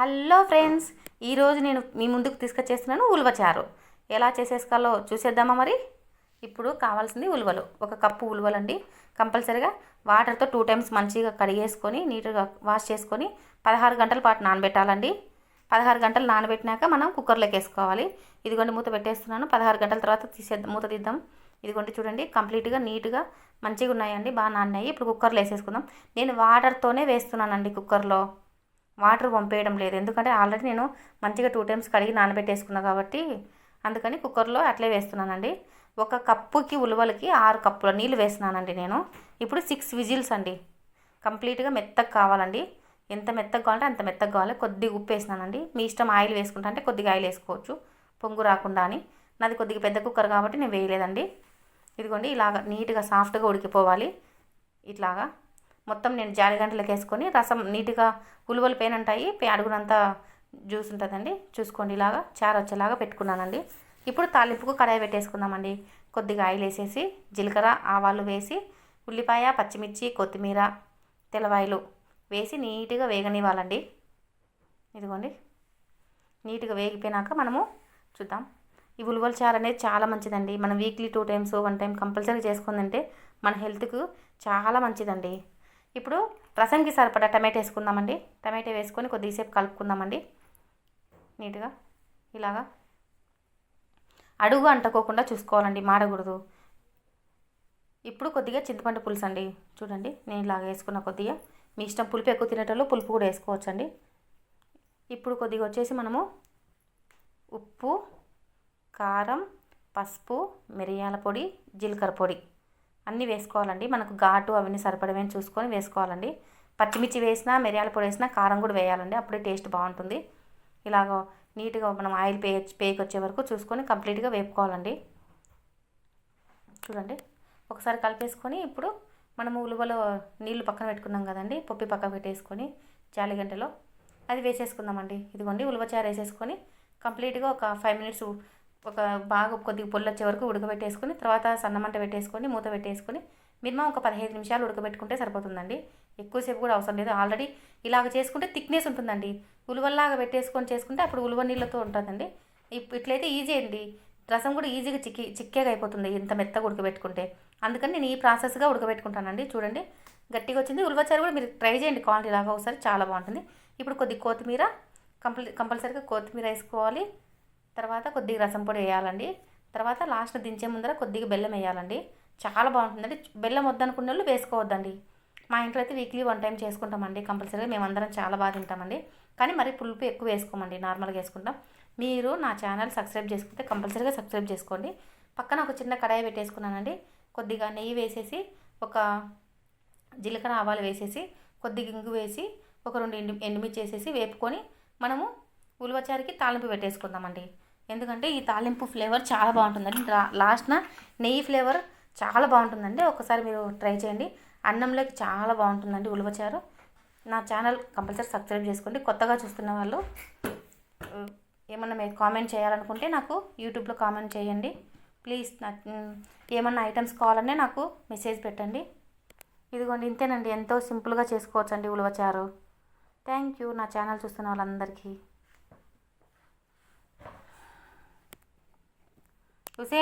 Hello friends ఈరోజు నేను మీ ముందుకు తీసుకొచ్చేస్తున్నాను ఉలవచారు. ఎలా చేసేసుకోవాలో చూసేద్దామా మరి? ఇప్పుడు కావాల్సింది ఉలవలు. ఒక కప్పు ఉలవలు అండి కంపల్సరిగా వాటర్తో టూ టైమ్స్ మంచిగా కడిగేసుకొని నీట్గా వాష్ చేసుకొని పదహారు గంటల పాటు నానబెట్టాలండి. పదహారు గంటలు నానబెట్టినాక మనం కుక్కర్లోకి వేసుకోవాలి. ఇదిగోండి మూత పెట్టేస్తున్నాను. పదహారు గంటల తర్వాత తీసేద్దాం మూత తీద్దాం. ఇదిగోండి చూడండి కంప్లీట్గా నీట్గా మంచిగా ఉన్నాయండి బాగా నాన్నాయి. ఇప్పుడు కుక్కర్లో వేసేసుకుందాం. నేను వాటర్తోనే వేస్తున్నానండి కుక్కర్లో. వాటర్ పంపేయడం లేదు. ఎందుకంటే ఆల్రెడీ నేను మంచిగా టూ టైమ్స్ కడిగి నానబెట్టేసుకున్నా కాబట్టి అందుకని కుక్కర్లో అట్లే వేస్తున్నానండి. ఒక కప్పుకి ఉలవలకి ఆరు కప్పుల నీళ్ళు వేస్తున్నానండి నేను. ఇప్పుడు సిక్స్ విజిల్స్ అండి. కంప్లీట్గా మెత్తగా కావాలండి. ఎంత మెత్తగా కావాలంటే అంత మెత్తగా కావాలి. కొద్దిగా ఉప్పు వేసినానండి మీ ఇష్టం ఆయిల్ వేసుకుంటా అంటే కొద్దిగా ఆయిల్ వేసుకోవచ్చు. పొంగు రాకుండా అని. నాది కొద్దిగా పెద్ద కుక్కర్ కాబట్టి నేను వేయలేదండి. ఇదిగోండి ఇలాగ నీట్గా సాఫ్ట్గా ఉడికిపోవాలి. ఇట్లాగా. మొత్తం నేను జాలి గంటలకు వేసుకొని రసం నీట్గా ఉలువలు పైన ఉంటాయి అడుగునంతా జ్యూస్ ఉంటుందండి. చూసుకోండి ఇలాగా చారు వచ్చేలాగా పెట్టుకున్నానండి. ఇప్పుడు తాలింపుకు కడాయి పెట్టేసుకుందామండి. కొద్దిగా ఆయిల్ వేసేసి జీలకర్ర ఆవాలు వేసి ఉల్లిపాయ పచ్చిమిర్చి కొత్తిమీర తెల్లవాయలు వేసి నీట్గా వేగనివ్వాలండి. ఇదిగోండి. నీట్గా వేగిపోయినాక మనము చూద్దాం. ఈ ఉలువల చారు అనేది చాలా మంచిదండి. మనం weekly two times one time compulsory చేసుకుందంటే మన హెల్త్కు చాలా మంచిదండి. ఇప్పుడు రసంకి సరిపడా టమాటా వేసుకుందామండి. టమాటా వేసుకొని కొద్దిసేపు కలుపుకుందామండి. నీట్గా ఇలాగా అడుగు అంటుకోకుండా చూసుకోవాలండి మాడకూడదు. ఇప్పుడు కొద్దిగా చింతపండు పులుసు అండి. చూడండి నేను ఇలాగ వేసుకున్న కొద్దిగా. మీ ఇష్టం పులుపు ఎక్కువ తినేటోళ్ళు పులుపు కూడా వేసుకోవచ్చండి. ఇప్పుడు కొద్దిగా వచ్చేసి మనము ఉప్పు కారం పసుపు మిరియాల పొడి జీలకర్ర పొడి. అన్నీ వేసుకోవాలండి. మనకు ఘాటు అవన్నీ సరిపడమని చూసుకొని వేసుకోవాలండి. పచ్చిమిర్చి వేసినా మిరియాల పొడి వేసినా కారం కూడా వేయాలండి. అప్పుడే టేస్ట్ బాగుంటుంది. ఇలాగ నీట్గా మనం ఆయిల్ పే పేకి వచ్చే వరకు చూసుకొని కంప్లీట్గా వేపుకోవాలండి. చూడండి. ఒకసారి కలిపేసుకొని ఇప్పుడు మనము ఉలువలో నీళ్ళు పక్కన పెట్టుకున్నాం కదండి. పొప్పి పక్కన పెట్టేసుకొని జాలిగంటలో అది వేసేసుకుందామండి. ఇదిగోండి ఉలవచారు వేసేసుకొని కంప్లీట్గా ఒక ఫైవ్ మినిట్స్ ఒక బాగా కొద్దిగా పొల్లు వచ్చే వరకు ఉడకబెట్టేసుకొని తర్వాత సన్నమంట పెట్టేసుకొని మూత పెట్టేసుకొని మినిమం ఒక పదిహేను నిమిషాలు ఉడకబెట్టుకుంటే సరిపోతుందండి. ఎక్కువసేపు కూడా అవసరం లేదు. ఆల్రెడీ ఇలాగ చేసుకుంటే థిక్నెస్ ఉంటుందండి. ఉలువల్లాగా పెట్టేసుకొని చేసుకుంటే అప్పుడు ఉలువ నీళ్ళతో ఉంటుందండి. ఇట్లయితే ఈజీ అండి. రసం కూడా ఈజీగా చిక్కి చిక్కేగా అయిపోతుంది ఇంత మెత్తగా ఉడకబెట్టుకుంటే. అందుకని నేను ఈ ప్రాసెస్గా ఉడకబెట్టుకుంటానండి. చూడండి. గట్టిగా వచ్చింది. ఉలవచారు కూడా మీరు ట్రై చేయండి. క్వాలిటీ లాగా ఒకసారి చాలా బాగుంటుంది. ఇప్పుడు కొద్దిగా కొత్తిమీర కంపల్ కంపల్సరీగా కొత్తిమీర వేసుకోవాలి. తర్వాత కొద్దిగా రసం పొడి వేయాలండి. తర్వాత లాస్ట్ దించే ముందర కొద్దిగా బెల్లం వేయాలండి. చాలా బాగుంటుందండి. బెల్లం వద్దనుకునే వాళ్ళు వేసుకోవద్దండి. మా ఇంట్లో అయితే వీక్లీ వన్ టైం చేసుకుంటామండి కంపల్సరీగా. మేమందరం చాలా బాగా తింటామండి. కానీ మరి పులుపు ఎక్కువ వేసుకోమండి. నార్మల్గా వేసుకుంటాం. మీరు నా ఛానల్ సబ్స్క్రైబ్ చేసుకుంటే కంపల్సరీగా సబ్స్క్రైబ్ చేసుకోండి. పక్కన ఒక చిన్న కడాయి పెట్టేసుకున్నానండి. కొద్దిగా నెయ్యి వేసేసి ఒక జీలకర్ర ఆవాలు వేసేసి కొద్దిగా ఇంగు వేసి ఒక రెండు ఎండు ఎండుమిర్చి వేసేసి వేపుకొని మనము ఉలవచారికి తాలింపు పెట్టేసుకుందామండి. ఎందుకంటే ఈ తాలింపు ఫ్లేవర్ చాలా బాగుంటుందండి లాస్ట్న నెయ్యి ఫ్లేవర్ చాలా బాగుంటుందండి. ఒకసారి మీరు ట్రై చేయండి. అన్నంలోకి చాలా బాగుంటుందండి ఉలవచారు నా ఛానల్ కంపల్సరీ సబ్స్క్రైబ్ చేసుకోండి. కొత్తగా చూస్తున్న వాళ్ళు ఏమన్నా మీరు కామెంట్ చేయాలనుకుంటే నాకు యూట్యూబ్లో కామెంట్ చేయండి. ప్లీజ్ నాకు ఏమన్నా ఐటమ్స్ కావాలనే నాకు మెసేజ్ పెట్టండి. ఇదిగోండి ఇంతేనండి. ఎంతో సింపుల్గా చేసుకోవచ్చండి ఉలవచారు థ్యాంక్ యూ నా ఛానల్ చూస్తున్న వాళ్ళందరికీ.